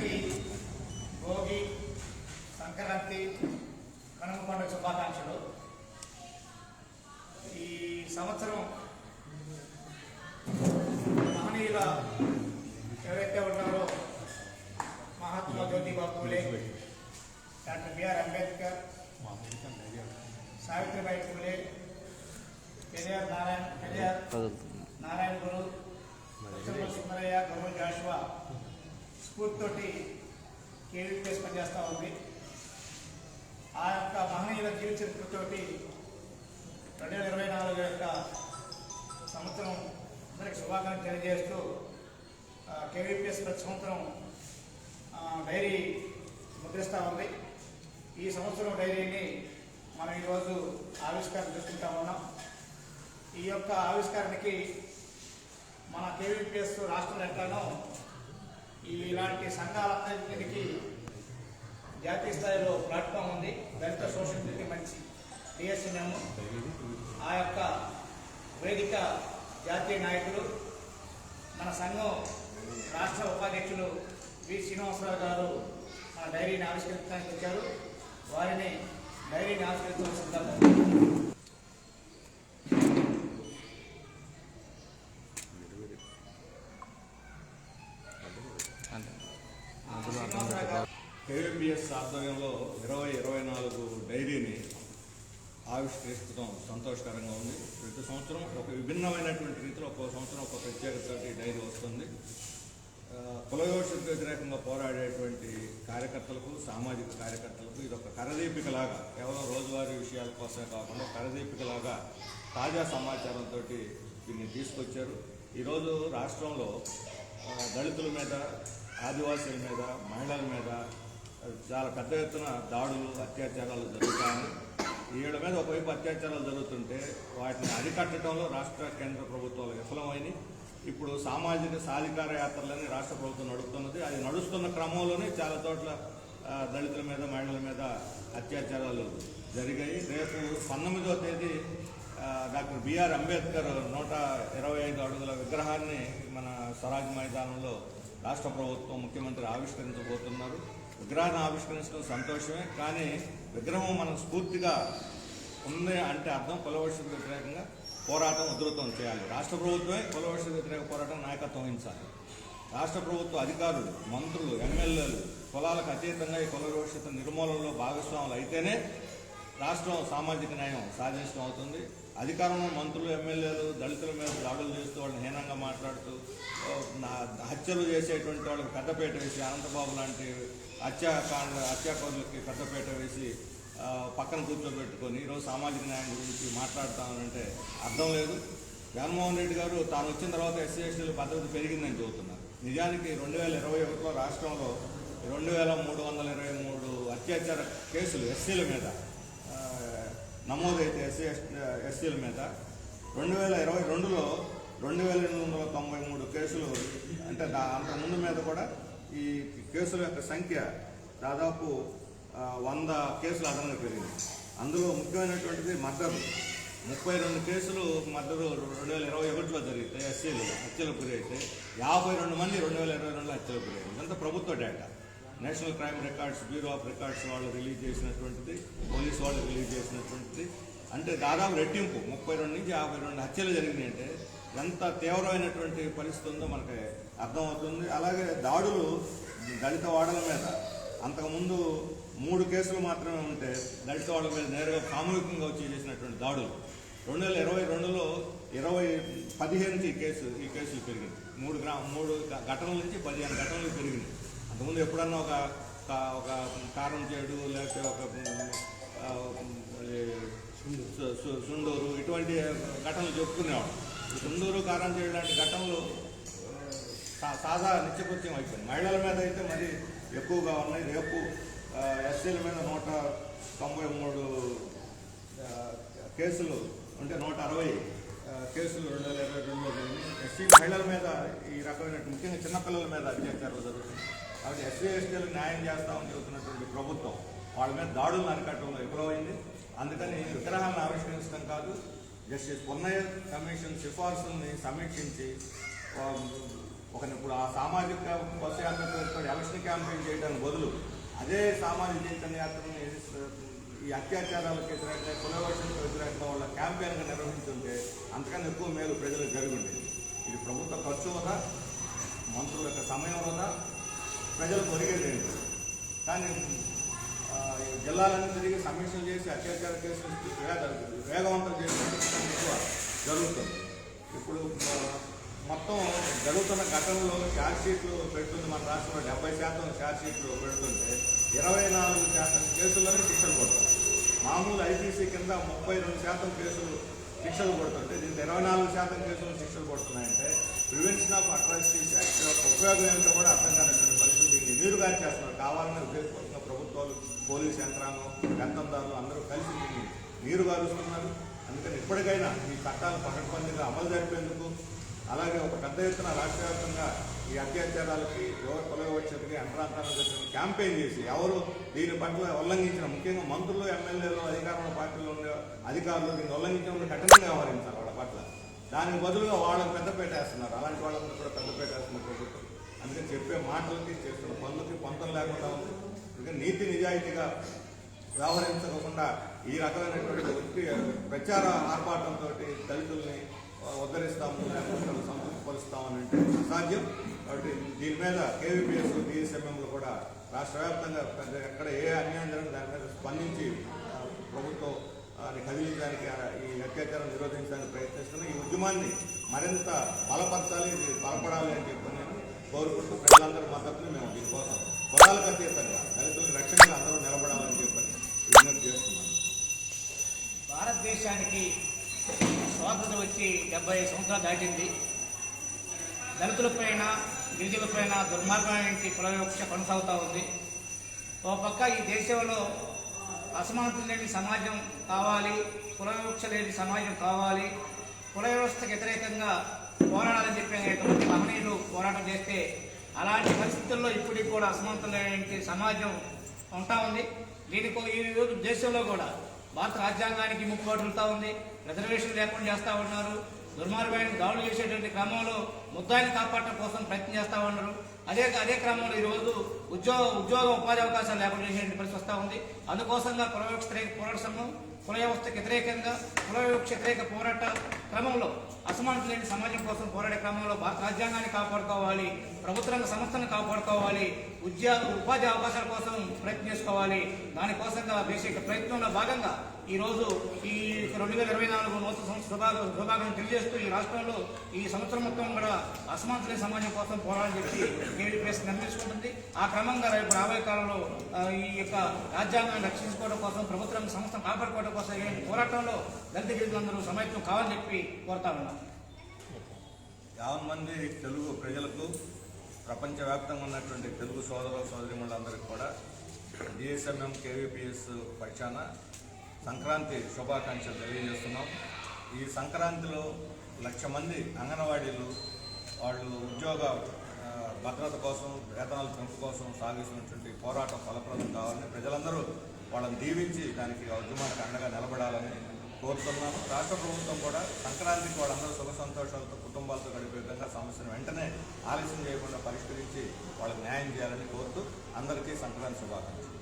అందరికీ భోగి సంక్రాంతి కనుమ పండుగ శుభాకాంక్షలు. ఈ సంవత్సరం మహనీయుల ఎవరైతే ఉన్నారో Mahatma Jyotiba Phule doctor B R Ambedkar Savitribai Phule Periyar Narayana Periyar Narayana Guru Sundarayya గౌరవ జాషువా స్ఫూర్తితోటి కేవీపీఎస్ పనిచేస్తూ ఉంది. ఆ యొక్క మహనీయుల జీవిత చరిత్రతోటి రెండు వేల ఇరవై నాలుగు యొక్క సంవత్సరం అందరికి శుభాకాంక్షలు తెలియజేస్తూ కేవీపీఎస్ ప్రతి సంవత్సరం డైరీ ముద్రిస్తూ ఉంది. ఈ సంవత్సరం డైరీని మనం ఈరోజు ఆవిష్కరణ చేసుకుంటా ఉన్నాం. ఈ యొక్క ఆవిష్కరణకి మన కేవీపీఎస్ రాష్ట్రం ఎట్లానో ఇలాంటి సంఘాలన్నింటికి జాతీయ స్థాయిలో ప్లాట్ఫామ్ ఉంది. దళిత సోషల్ మంచి డిఎస్ఎన్ఎం ఆ యొక్క వేదిక జాతీయ నాయకులు మన సంఘం రాష్ట్ర ఉపాధ్యక్షులు వి. శ్రీనివాసరావు గారు మన డైరీని ఆవిష్కరించడానికి వచ్చారు. వారిని డైరీని ఆవిష్కరించవలసిందిగా శ్రీనివాసరావు గారు కేవీపీఎస్ ఆధ్వర్యంలో ఇరవై ఇరవై నాలుగు డైరీని ఆవిష్కరించడం సంతోషకరంగా ఉంది. ప్రతి సంవత్సరం ఒక విభిన్నమైనటువంటి రీతిలో ఒక్కో సంవత్సరం ఒక ప్రత్యేకత డైరీ వస్తుంది. కులయోషకు వ్యతిరేకంగా పోరాడేటువంటి కార్యకర్తలకు సామాజిక కార్యకర్తలకు ఇది ఒక కరదీపికలాగా కేవలం రోజువారీ విషయాల కోసమే కాకుండా కరదీపికలాగా తాజా సమాచారంతో దీన్ని తీసుకొచ్చారు. ఈరోజు రాష్ట్రంలో దళితుల మీద ఆదివాసీల మీద మహిళల మీద చాలా పెద్ద ఎత్తున దాడులు అత్యాచారాలు జరుగుతాయి వీళ్ళ మీద ఒకవైపు అత్యాచారాలు జరుగుతుంటే వాటిని అరికట్టడంలో రాష్ట్ర కేంద్ర ప్రభుత్వాలు విఫలమైనవి ఇప్పుడు సామాజిక సాధికార యాత్రలని రాష్ట్ర ప్రభుత్వం నడుపుతున్నది. అది నడుస్తున్న క్రమంలోనే చాలా చోట్ల దళితుల మీద మహిళల మీద అత్యాచారాలు జరిగాయి. రేపు పంతొమ్మిదవ తేదీ డాక్టర్ బిఆర్ అంబేద్కర్ నూట ఇరవై ఐదు అడుగుల విగ్రహాన్ని మన స్వరాజ్ మైదానంలో రాష్ట్ర ప్రభుత్వం ముఖ్యమంత్రి ఆవిష్కరించబోతున్నారు. విగ్రహాన్ని ఆవిష్కరించడం సంతోషమే కానీ విగ్రహం మనం స్ఫూర్తిగా ఉంది అంటే అర్థం కులవర్షకు వ్యతిరేకంగా పోరాటం ఉధృతం చేయాలి. రాష్ట్ర ప్రభుత్వమే కులవర్ష వ్యతిరేక పోరాటం నాయకత్వం వహించాలి. రాష్ట్ర ప్రభుత్వ అధికారులు మంత్రులు ఎమ్మెల్యేలు కులాలకు అతీతంగా ఈ కుల నిర్మూలనలో భాగస్వాములు అయితేనే రాష్ట్రం సామాజిక న్యాయం సాధించడం అవుతుంది. అధికారంలో మంత్రులు ఎమ్మెల్యేలు దళితుల మీద దాడులు చేస్తూ వాళ్ళని హీనంగా మాట్లాడుతూ హత్యలు చేసేటువంటి వాళ్ళకి పెద్దపేట వేసి అనంతబాబు లాంటి హత్యాకాండ హత్యాకారులకి పెద్దపేట వేసి పక్కన కూర్చోబెట్టుకొని ఈరోజు సామాజిక న్యాయం గురించి మాట్లాడతామంటే అర్థం లేదు. జగన్మోహన్ రెడ్డి గారు తాను వచ్చిన తర్వాత ఎస్సీ ఎస్టీల భద్రత పెరిగిందని చెబుతున్నారు. నిజానికి రెండు వేల ఇరవై ఒకటిలో రాష్ట్రంలో రెండు వేల మూడు వందల ఇరవై మూడు అత్యాచార కేసులు ఎస్సీల మీద నమోదైతే ఎస్సీ ఎస్సీల మీద. రెండు వేల ఇరవై రెండులో రెండు వేల ఎనిమిది వందల తొంభై మూడు కేసులు అంటే దా అంత ముందు మీద కూడా ఈ కేసుల యొక్క సంఖ్య దాదాపు వంద కేసులు అదనంగా పెరిగింది. అందులో ముఖ్యమైనటువంటిది మర్డర్. ముప్పై రెండు కేసులు మర్డరు రెండు వేల ఇరవై ఒకటిలో జరిగితే ఎస్సీలు హత్యలకు గురి అయితే యాభై రెండు మంది రెండు వేల ఇరవై రెండులో హత్యలకు గురి అయ్యారు ఇదంతా ప్రభుత్వ data. National crime records bureau of records వాళ్ళు రిలీజ్ చేసినటువంటిది పోలీస్ వాళ్ళు రిలీజ్ చేసినటువంటిది. అంటే దాదాపు రెట్టింపు ముప్పై రెండు నుంచి యాభై రెండు హత్యలు జరిగినాయి అంటే ఎంత తీవ్రమైనటువంటి పరిస్థితి ఉందో మనకి అర్థమవుతుంది. అలాగే దాడులు దళిత వాడల మీద. అంతకుముందు మూడు కేసులు మాత్రమే ఉంటే దళిత వాడల మీద నేరుగా సామూహికంగా వచ్చి చేసినటువంటి దాడులు. రెండు వేల ఇరవై రెండులో ఇరవై పదిహేనుకి ఈ కేసు ఈ కేసులు పెరిగింది మూడు గ్రా మూడు ఘటనల నుంచి పదిహేను ఘటనలు పెరిగింది ముందు ఎప్పుడన్నా ఒక ఒక కారం చేడు లేకపోతే ఒక సు- సుండూరు ఇటువంటి ఘటనలు చెప్పుకునేవాడు సుండూరు కారం చేడు లాంటి ఘటనలు సా- సాదా నిత్యకృత్యం అయిపోయింది. మహిళల మీద అయితే మరి ఎక్కువగా ఉన్నాయి. రేపు ఎస్సీల మీద నూట తొంభై మూడు కేసులు అంటే నూట అరవై కేసులు రెండు వేల ఇరవై రెండులో జరిగింది ఎస్సీ మహిళల మీద ఈ రకమైన ముఖ్యంగా చిన్నపిల్లల మీద అత్యాచారాలు జరుగుతున్నాయి. కాబట్టి ఎస్సీ ఎస్టీలకు న్యాయం చేస్తామని చెబుతున్నటువంటి ప్రభుత్వం వాళ్ళ మీద దాడులను అరికట్టడంలో విఫలమైంది అందుకని విగ్రహాలను ఆవిష్కరించడం కాదు జస్టిస్ పొన్నయ్య కమిషన్ సిఫార్సుల్ని సమీక్షించి ఒక ఇప్పుడు ఆ సామాజిక బస్సు యాత్ర పేరుతో ఎలక్షన్ క్యాంపెయిన్ చేయడానికి బదులు అదే సామాజిక జీవితం యాత్రని ఈ అత్యాచారాలకు వ్యతిరేకంగా కులవర్షన్కి వ్యతిరేకంగా వాళ్ళ క్యాంపెయిన్గా నిర్వహించుంటే అంతకన్నా ఎక్కువ మేలు ప్రజలకు జరుగుండేది. ఇది ప్రభుత్వ ఖర్చు వదా మంత్రుల యొక్క సమయం వృధా ప్రజలు కొరిగేది కానీ ఈ జిల్లాలన్నీ తిరిగి సమీక్షలు చేసి అత్యాచార కేసులు వేగ వేగవంతం చేసిన ఎక్కువ జరుగుతుంది. ఇప్పుడు మొత్తం జరుగుతున్న ఘటనలో ఛార్జ్ షీట్లు పెడుతుంది మన రాష్ట్రంలో. డెబ్బై శాతం ఛార్జ్ షీట్లు పెడుతుంటే ఇరవై నాలుగు శాతం కేసుల్లోనే శిక్షలు పడుతుంది మామూలు ఐపీసీ కింద ముప్పై రెండు శాతం కేసులు శిక్షలు పడుతుంటే దీంట్లో ఇరవై నాలుగు శాతం కేసులు శిక్షలు పడుతున్నాయంటే ప్రివెన్షన్ ఆఫ్ అట్రాసిటీస్ యాక్ట్ యొక్క ఉపయోగం ఏంటో కూడా అర్థం కానటువంటి నీరుగా చేస్తున్నారు. కావాలని ఉద్దేశపడుతున్న ప్రభుత్వాలు పోలీస్ యంత్రాంగం పెంతందారులు అందరూ కలిసి దీన్ని నీరు గారుస్తున్నారు. అందుకని ఇప్పటికైనా ఈ చట్టాలు పకడ్బందీగా అమలు జరిపేందుకు అలాగే ఒక పెద్ద ఎత్తున రాష్ట్ర వ్యాప్తంగా ఈ అత్యాచారాలకి ఎవరు కుల వివక్షతకి అంతరాంతరాలకు క్యాంపెయిన్ చేసి ఎవరు దీని పట్ల ఉల్లంఘించిన ముఖ్యంగా మంత్రులు ఎమ్మెల్యేలు అధికారంలో పార్టీలో ఉండే అధికారులు దీన్ని ఉల్లంఘించిన కఠినంగా వ్యవహరించాలి వాళ్ళ పట్ల. దానికి బదులుగా వాళ్ళకి పెద్దపేట వేస్తున్నారు. అలాంటి వాళ్ళందరూ కూడా పెద్దపేట వేస్తున్నారు ప్రభుత్వం. అందుకని చెప్పే మాటలకి చేస్తున్న పనులకి పొంతం లేకుండా ఉంది. అందుకని నీతి నిజాయితీగా వ్యవహరించకుండా ఈ రకమైనటువంటి వృత్తి ప్రచార ఆర్భాటంతో దళితుల్ని ఉద్ధరిస్తాము లేకపోతే సంతృప్తిపరుస్తామని అంటే అసాధ్యం. కాబట్టి దీని మీద కేవీపీఎస్ డిఎస్ఎంఎంలు కూడా రాష్ట్ర వ్యాప్తంగా పెద్ద ఎక్కడ ఏ అన్యాయం జరిగిన దాని మీద స్పందించి ప్రభుత్వం ఆ, కదిలించడానికి ఈ అత్యాచారం నిరోధించడానికి ప్రయత్నిస్తున్న ఈ ఉద్యమాన్ని మరింత బలపరచాలి ఇది బలపడాలి అని చెప్పి కోరుకుంటూ ప్రజలందరి మద్దతుని మేము దీనికోసం కులాలకు అతీతంగా దళితులకు రక్షణగా అందరూ నిలబడాలని చెప్పని విజ్ఞప్తి చేస్తున్నాను. భారతదేశానికి స్వాతంత్రం వచ్చి డెబ్బై సంవత్సరాలు దాటింది. దళితులపైన గిరిజనులపైన దుర్మార్గమైన కులవివక్ష కొనసాగుతూ ఉంది. ఓ పక్క ఈ దేశంలో అసమానతలు లేని సమాజం కావాలి కులవివక్ష లేని సమాజం కావాలి కుల వ్యవస్థకు వ్యతిరేకంగా పోరాడాలని చెప్పి ఎంతమంది మహనీయులు పోరాటం చేస్తే అలాంటి పరిస్థితుల్లో ఇప్పటికి కూడా అసమానతలు సమాజం ఉంటా ఉంది. దీనికో ఈ రోజు దేశంలో కూడా భారత రాజ్యాంగానికి ముక్కుబాటులుతా ఉంది. రిజర్వేషన్ లేకుండా చేస్తూ ఉన్నారు. దుర్మార్గమైన దాడులు చేసేటువంటి క్రమంలో ముద్దాయిని కాపాడటం కోసం ప్రయత్నం చేస్తూ ఉన్నారు. అదే అదే క్రమంలో ఈ రోజు ఉద్యోగ ఉద్యోగ ఉపాధి అవకాశాలు లేకుండా చేసేటువంటి పరిస్థితి వస్తూ ఉంది. అందుకోసంగా కుల వివక్ష పోరాట సంఘం కుల వ్యవస్థకు వ్యతిరేకంగా కుల వ్యతిరేక పోరాట క్రమంలో అసమానత లేని సమాజం కోసం పోరాడే క్రమంలో భారత రాజ్యాంగాన్ని కాపాడుకోవాలి ప్రభుత్వ రంగ సంస్థలను కాపాడుకోవాలి ఉద్యోగ ఉపాధి అవకాశాల కోసం ప్రయత్నించుకోవాలి దానికోసంగా బేసిక్ ప్రయత్నంలో భాగంగా ఈ రోజు ఈ రెండు వేల ఇరవై నాలుగు నూతన సంవత్సర శుభాగ తెలియజేస్తూ ఈ రాష్ట్రంలో ఈ సంవత్సరం మొత్తం కూడా అసమానత లేని సమాజం కోసం పోరాటం చెప్పి కేవీపీఎస్ నిర్ణయించుకుంటుంది ఆ క్రమంగా రేపు రాబోయే కాలంలో ఈ యొక్క రాజ్యాంగాన్ని రక్షించుకోవడం కోసం ప్రభుత్వం సంస్థను కాపాడుకోవడం కోసం ఏ పోరాటంలో దళిత గిరిజనులందరూ సమైక్యం కావాలని చెప్పి కోరుతా ఉన్నాం. యావన్ మంది తెలుగు ప్రజలకు ప్రపంచవ్యాప్తంగా ఉన్నటువంటి తెలుగు సోదర సోదరిములందరికీ కూడా డిఎస్ఎంఎం కేవీపీఎస్ పక్షాన సంక్రాంతి శుభాకాంక్షలు తెలియజేస్తున్నాం. ఈ సంక్రాంతిలో లక్ష మంది అంగన్వాడీలు వాళ్ళు ఉద్యోగ భద్రత కోసం వేతనాల పెంపు కోసం సాగిస్తున్నటువంటి పోరాటం ఫలప్రదం కావాలని ప్రజలందరూ వాళ్ళని దీవించి దానికి ఉద్యమానికి అండగా నిలబడాలని కోరుతున్నాము. రాష్ట్ర ప్రభుత్వం కూడా సంక్రాంతికి వాళ్ళందరూ సుఖ సంతోషాలతో కుటుంబాలతో గడిపే విధంగా సమస్యను వెంటనే ఆలస్యం చేయకుండా పరిష్కరించి వాళ్ళకి న్యాయం చేయాలని కోరుతూ అందరికీ సంక్రాంతి శుభాకాంక్షలు.